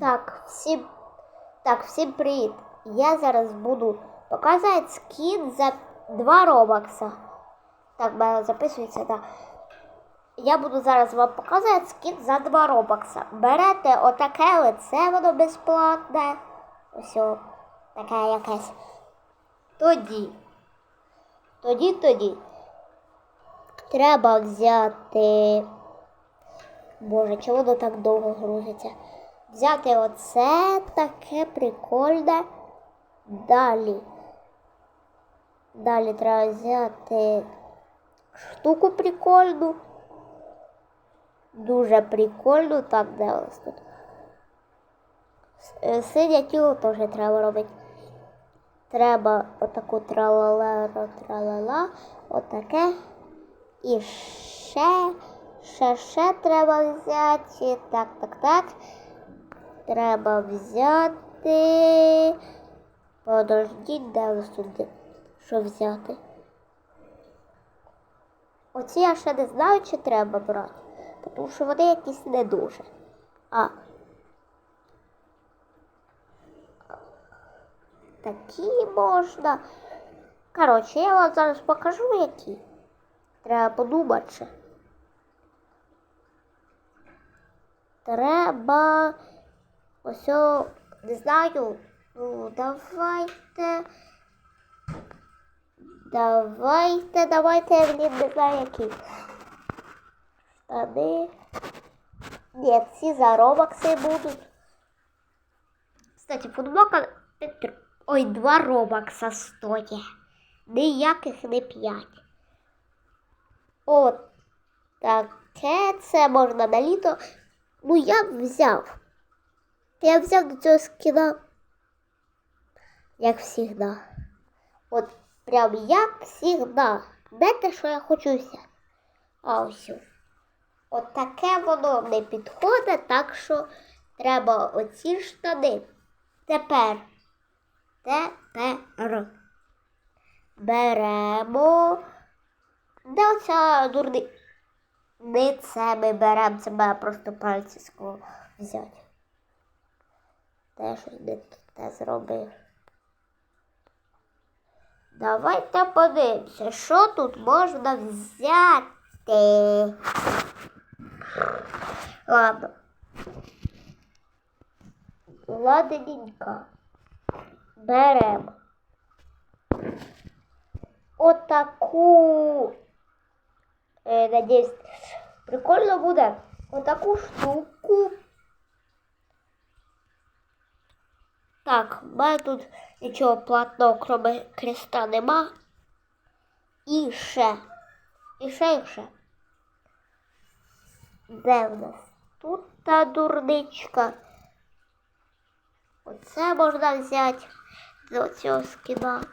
Так, всім, так, всім привіт. Я зараз буду показувати скін за 2 робокса. Так, мене записується, так. Я буду зараз вам показувати скін за 2 робокса. Берете отаке лице, воно безплатне. Ось таке якесь. Тоді. Тоді, тоді. Треба взяти. Боже, чого воно так довго грузиться? Взяти оце таке прикольне. Далі. Далі треба взяти штуку прикольну. Дуже прикольну. Так, де у нас тут? Е, Синє тіло теж треба робити. Треба отаку тралала, тралала, отаке. І ще, ще, ще треба взяти. Так, так, так. Треба взяти. Подождіть, де ось тут що взяти. Оці я ще не знаю, чи треба брати, тому що вони якісь не дуже. А. Такі можна. Коротше, я вам зараз покажу, які. Треба подумати. Треба. Ось, не знаю. Ну, давайте. Давайте, давайте, я не знаю, які. Штани. Ні, ці за робокси будуть. Кстати, футболка. Ой, два робокса стоїть. Ніяких не п'ять. От таке це можна на літо. Ну, я взяв. Я взяв до цього скіна, як завжди. От прям як завжди. Де те, що я хочу взяти? А ось. От таке воно не підходить, так що треба оці штани. Тепер. Тепер. Беремо. Де оця дурни? Не це ми беремо, це має просто пальці скло взяти. Те щось не зробив. Давайте подивимося, що тут можна взяти. Ладно. Ладненько. Беремо. Отаку. Е, надіюсь, прикольно буде. Отаку штуку. Так, в мене тут нічого платного, крім креста, нема. І ще. І ще, і ще. Де в нас? Тут та дурничка. Оце можна взяти до цього скіна.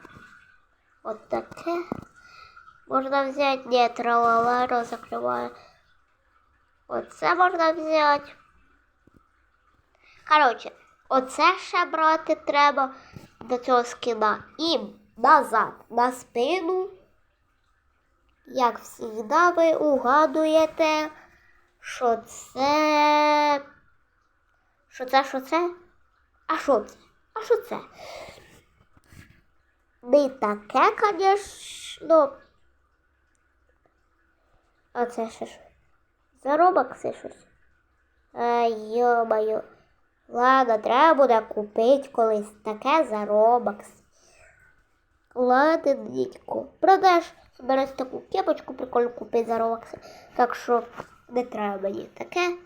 От таке. Можна взяти, ні, тралала закриває. Оце можна взяти. Коротше, оце ще брати треба до цього скіна. І назад, на спину. Як завжди, ви угадуєте, що це. Що це, що це? А що це? А що це? Не таке, звісно. А це ще що? Заробок це щось. Ай, йо-моє. Ладно, треба буде купити колись таке заробок. Ладно, дідько. Продаш, береш таку кепочку, прикольно купити заробок. Так що не треба мені таке.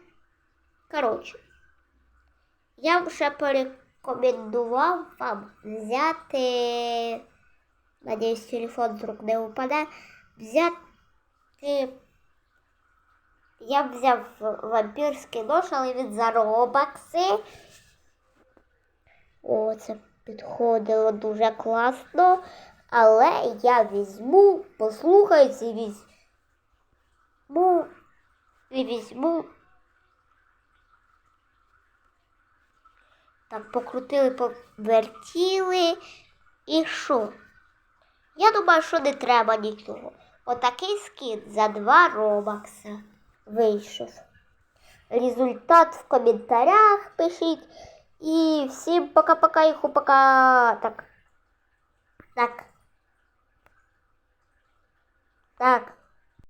Коротше. Я б ще порекомендував вам взяти. Надіюсь, телефон рук не впаде. Взяти. Я взяв вампірський нож, але він за робакси. О, це підходило дуже класно. Але я візьму, послухаюся візьму. І візьму. Так, покрутили, повертіли. І що? Я думаю, що не треба нічого. Отакий скін за два робакса вийшов. результат в коментарях пишіть. І всім пока-пока і хупака. Так. Так. Так.